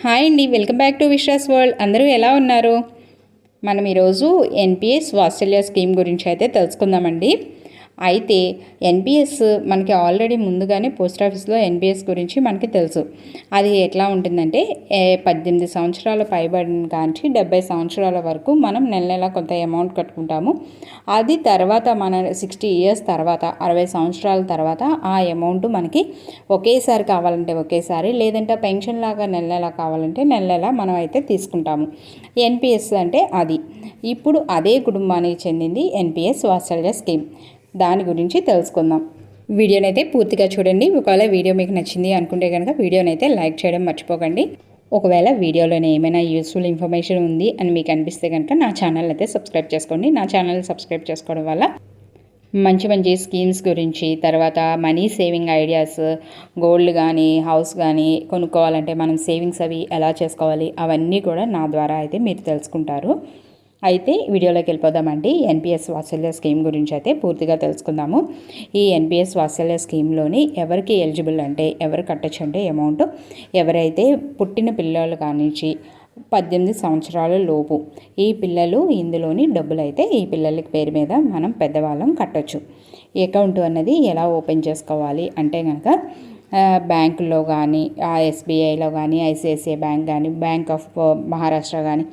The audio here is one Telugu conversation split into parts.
హాయ్ అండి welcome back to Vishwas world. అందరూ ఎలా ఉన్నారు? మనం ఈరోజు ఎన్పిఎస్ వాత్సల్య స్కీమ్ గురించి అయితే తెలుసుకుందామండి. అయితే ఎన్పిఎస్ మనకి ఆల్రెడీ ముందుగానే పోస్ట్ ఆఫీస్లో ఎన్పిఎస్ గురించి మనకి తెలుసు. అది ఎట్లా ఉంటుందంటే ఏ పద్దెనిమిది సంవత్సరాల పైబడిన కానీ డెబ్బై సంవత్సరాల వరకు మనం నెల నెల కొంత అమౌంట్ కట్టుకుంటాము. అది తర్వాత మన సిక్స్టీ ఇయర్స్ తర్వాత అరవై సంవత్సరాల తర్వాత ఆ అమౌంట్ మనకి ఒకేసారి కావాలంటే ఒకేసారి లేదంటే పెన్షన్ లాగా నెల నెల కావాలంటే నెల నెల మనం అయితే తీసుకుంటాము. ఎన్పిఎస్ అంటే అది. ఇప్పుడు అదే కుటుంబానికి చెందింది ఎన్పిఎస్ వాత్సల్య స్కీమ్. దాని గురించి తెలుసుకుందాం. వీడియోనైతే పూర్తిగా చూడండి. ఒకవేళ వీడియో మీకు నచ్చింది అనుకుంటే కనుక వీడియోనైతే అయితే లైక్ చేయడం మర్చిపోకండి. ఒకవేళ వీడియోలోనే ఏమైనా యూస్ఫుల్ ఇన్ఫర్మేషన్ ఉంది అని మీకు అనిపిస్తే కనుక నా ఛానల్ అయితే సబ్స్క్రైబ్ చేసుకోండి. నా ఛానల్ సబ్స్క్రైబ్ చేసుకోవడం వల్ల మంచి మంచి స్కీమ్స్ గురించి తర్వాత మనీ సేవింగ్ ఐడియాస్ గోల్డ్ కానీ హౌస్ కానీ కొనుక్కోవాలంటే మనం సేవింగ్స్ అవి ఎలా చేసుకోవాలి అవన్నీ కూడా నా ద్వారా అయితే మీరు తెలుసుకుంటారు. అయితే వీడియోలోకి వెళ్ళిపోదామండి. ఎన్పిఎస్ వాత్సల్య స్కీమ్ గురించి అయితే పూర్తిగా తెలుసుకుందాము. ఈ ఎన్పిఎస్ వాత్సల్య స్కీమ్లోని ఎవరికి ఎలిజిబుల్ అంటే ఎవరు కట్టచ్చు అంటే అమౌంట్ ఎవరైతే పుట్టిన పిల్లలు కానించి పద్దెనిమిది సంవత్సరాల లోపు ఈ పిల్లలు ఇందులోని డబ్బులు అయితే ఈ పిల్లలకి పేరు మీద మనం పెద్దవాళ్ళం కట్టొచ్చు. అకౌంట్ అన్నది ఎలా ఓపెన్ చేసుకోవాలి అంటే కనుక బ్యాంకుల్లో కానీ ఎస్బీఐలో కానీ ఐసిఐసిఐ బ్యాంక్ కానీ బ్యాంక్ ఆఫ్ మహారాష్ట్ర కానీ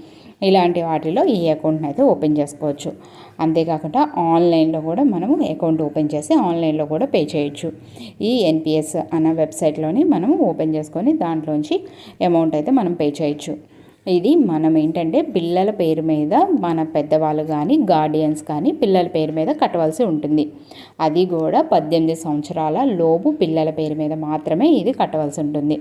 ఇలాంటి వాటిలో ఈ అకౌంట్ని అయితే ఓపెన్ చేసుకోవచ్చు. అంతేకాకుండా ఆన్లైన్లో కూడా మనము అకౌంట్ ఓపెన్ చేసి ఆన్లైన్లో కూడా పే చేయొచ్చు. ఈ ఎన్పిఎస్ అన్న వెబ్సైట్లోని మనం ఓపెన్ చేసుకొని దాంట్లోంచి అమౌంట్ అయితే మనం పే చేయొచ్చు. ఇది మనం ఏంటంటే పిల్లల పేరు మీద మన పెద్దవాళ్ళు కానీ గార్డియన్స్ కానీ పిల్లల పేరు మీద కట్టవలసి ఉంటుంది. అది కూడా పద్దెనిమిది సంవత్సరాల లోపు పిల్లల పేరు మీద మాత్రమే ఇది కట్టవలసి ఉంటుంది.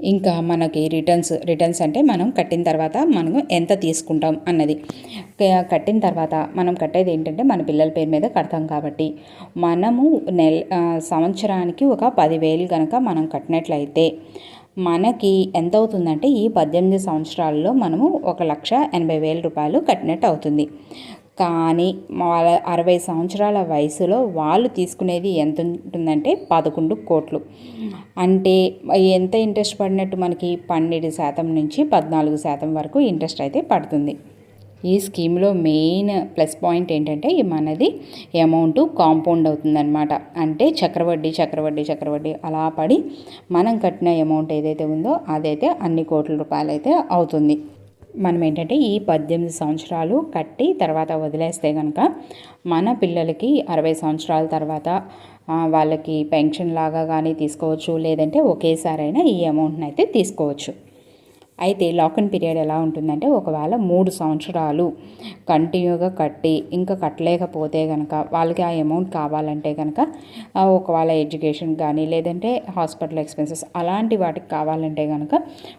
ఇంకా మనకి రిటర్న్స్ రిటర్న్స్ అంటే మనం కట్టిన తర్వాత మనం ఎంత తీసుకుంటాం అన్నది. కట్టిన తర్వాత మనం కట్టేది ఏంటంటే మన పిల్లల పేరు మీద కడతాం కాబట్టి. మనము నెల సంవత్సరానికి ఒక పదివేలు కనుక మనం కట్టినట్లయితే మనకి ఎంత అవుతుందంటే ఈ పద్దెనిమిది సంవత్సరాల్లో మనము ఒక లక్ష ఎనభై వేల రూపాయలు కట్టినట్టు అవుతుంది. కానీ వాళ్ళ అరవై సంవత్సరాల వయసులో వాళ్ళు తీసుకునేది ఎంత ఉంటుందంటే పదకొండు కోట్లు. అంటే ఎంత ఇంట్రెస్ట్ పడినట్టు మనకి పన్నెండు శాతం నుంచి పద్నాలుగు శాతం వరకు ఇంట్రెస్ట్ అయితే పడుతుంది. ఈ స్కీమ్లో మెయిన్ ప్లస్ పాయింట్ ఏంటంటే మనది అమౌంట్ కాంపౌండ్ అవుతుందన్నమాట. అంటే చక్రవడ్డీ చక్రవడ్డీ చక్రవడ్డీ అలా పడి మనం కట్టిన అమౌంట్ ఏదైతే ఉందో అదైతే అన్ని కోట్ల రూపాయలు అయితే అవుతుంది. మనం ఏంటంటే ఈ పద్దెనిమిది సంవత్సరాలు కట్టి తర్వాత వదిలేస్తే కనుక మన పిల్లలకి అరవై సంవత్సరాల తర్వాత వాళ్ళకి పెన్షన్ లాగా కానీ తీసుకోవచ్చు లేదంటే ఒకేసారైనా ఈ అమౌంట్ని అయితే తీసుకోవచ్చు. అయితే లాక్ఇన్ పీరియడ్ ఎలా ఉంటుందంటే ఒకవేళ మూడు సంవత్సరాలు కంటిన్యూగా కట్టి ఇంకా కట్టలేకపోతే కనుక వాళ్ళకి ఆ అమౌంట్ కావాలంటే కనుక ఒకవేళ ఎడ్యుకేషన్ కానీ లేదంటే హాస్పిటల్ ఎక్స్పెన్సెస్ అలాంటి వాటికి కావాలంటే కనుక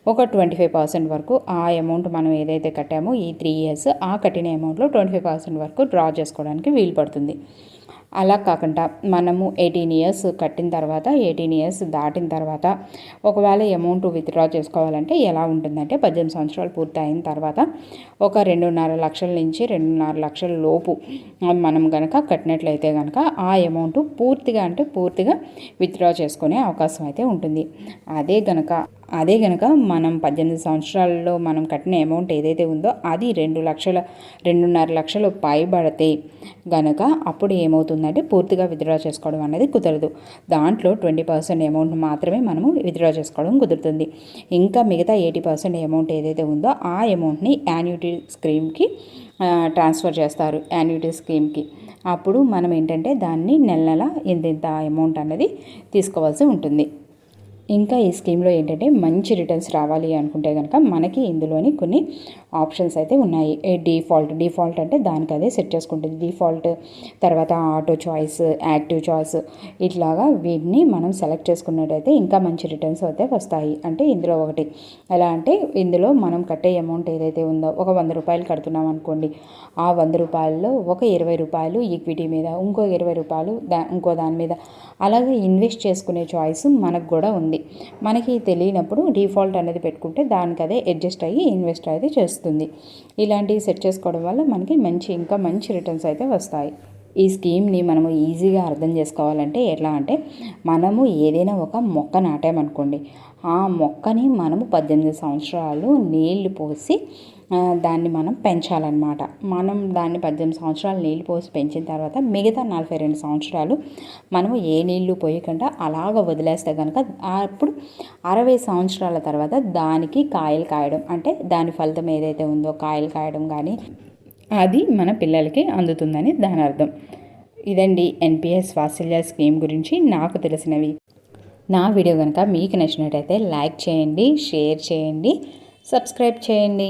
ఒక ట్వంటీ ఫైవ్ పర్సెంట్ వరకు ఆ అమౌంట్ మనం ఏదైతే కట్టామో ఈ త్రీ ఇయర్స్ ఆ కట్టిన అమౌంట్లో ట్వంటీ ఫైవ్ పర్సెంట్ వరకు డ్రా చేసుకోవడానికి వీలు పడుతుంది. అలా కాకుండా మనము ఎయిటీన్ ఇయర్స్ కట్టిన తర్వాత ఎయిటీన్ ఇయర్స్ దాటిన తర్వాత ఒకవేళ అమౌంట్ విత్డ్రా చేసుకోవాలంటే ఎలా ఉంటుందంటే పద్దెనిమిది సంవత్సరాలు పూర్తి అయిన తర్వాత ఒక రెండున్నర లక్షల నుంచి రెండున్నర లక్షల లోపు మనం కనుక కట్టినట్లయితే కనుక ఆ అమౌంట్ పూర్తిగా అంటే పూర్తిగా విత్డ్రా చేసుకునే అవకాశం అయితే ఉంటుంది. అదే కనుక అదే కనుక మనం పద్దెనిమిది సంవత్సరాల్లో మనం కట్టిన అమౌంట్ ఏదైతే ఉందో అది రెండు లక్షల రెండున్నర లక్షలు పైబడితే గనక అప్పుడు ఏమవుతుందంటే పూర్తిగా విత్డ్రా చేసుకోవడం అనేది కుదరదు. దాంట్లో ట్వంటీ పర్సెంట్ అమౌంట్ మాత్రమే మనము విత్డ్రా చేసుకోవడం కుదురుతుంది. ఇంకా మిగతా ఎయిటీ పర్సెంట్ అమౌంట్ ఏదైతే ఉందో ఆ అమౌంట్ని యాన్యుటీ స్కీమ్కి ట్రాన్స్ఫర్ చేస్తారు యాన్యుటీ స్కీమ్కి అప్పుడు మనం ఏంటంటే దాన్ని నెల నెల ఇంత ఇంత అమౌంట్ అనేది తీసుకోవాల్సి ఉంటుంది. ఇంకా ఈ స్కీమ్లో ఏంటంటే మంచి రిటర్న్స్ రావాలి అనుకుంటే కనుక మనకి ఇందులోని కొన్ని ఆప్షన్స్ అయితే ఉన్నాయి. డిఫాల్ట్ డిఫాల్ట్ అంటే దానికి అదే సెట్ చేసుకుంటుంది. డిఫాల్ట్ తర్వాత ఆటో చాయిస్ యాక్టివ్ చాయిస్ ఇట్లాగా వీటిని మనం సెలెక్ట్ చేసుకున్నట్టయితే ఇంకా మంచి రిటర్న్స్ అయితే వస్తాయి. అంటే ఇందులో ఒకటి ఎలా అంటే ఇందులో మనం కట్టే అమౌంట్ ఏదైతే ఉందో ఒక వంద రూపాయలు కడుతున్నాం అనుకోండి ఆ వంద రూపాయల్లో ఒక ఇరవై రూపాయలు ఈక్విటీ మీద ఇంకో ఇరవై రూపాయలు దా ఇంకో దాని మీద అలాగే ఇన్వెస్ట్ చేసుకునే చాయిస్ మనకు కూడా ఉంది. మనకి తెలియనప్పుడు డిఫాల్ట్ అనేది పెట్టుకుంటే దానికి అదే అడ్జస్ట్ అయ్యి ఇన్వెస్ట్ అయితే చేస్తుంది. ఇలాంటివి సెట్ చేసుకోవడం వల్ల మనకి మంచి ఇంకా మంచి రిటర్న్స్ అయితే వస్తాయి. ఈ స్కీమ్ని మనము ఈజీగా అర్థం చేసుకోవాలంటే ఎట్లా అంటే మనము ఏదైనా ఒక మొక్క నాటామనుకోండి. ఆ మొక్కని మనము పద్దెనిమిది సంవత్సరాలు నీళ్ళు పోసి దాన్ని మనం పెంచాలన్నమాట. మనం దాన్ని పద్దెనిమిది సంవత్సరాలు నీళ్ళు పోసి పెంచిన తర్వాత మిగతా నలభై రెండు సంవత్సరాలు మనము ఏ నీళ్ళు పోయకుండా అలాగ వదిలేస్తే కనుక అప్పుడు అరవై సంవత్సరాల తర్వాత దానికి కాయలు కాయడం అంటే దాని ఫలితం ఏదైతే ఉందో కాయలు కాయడం కానీ అది మన పిల్లలకి అందుతుందని దాని అర్థం. ఇదండి ఎన్పిఎస్ వాత్సల్య స్కీమ్ గురించి నాకు తెలిసినవి. నా వీడియో కనుక మీకు నచ్చినట్టయితే లైక్ చేయండి షేర్ చేయండి సబ్స్క్రైబ్ చేయండి.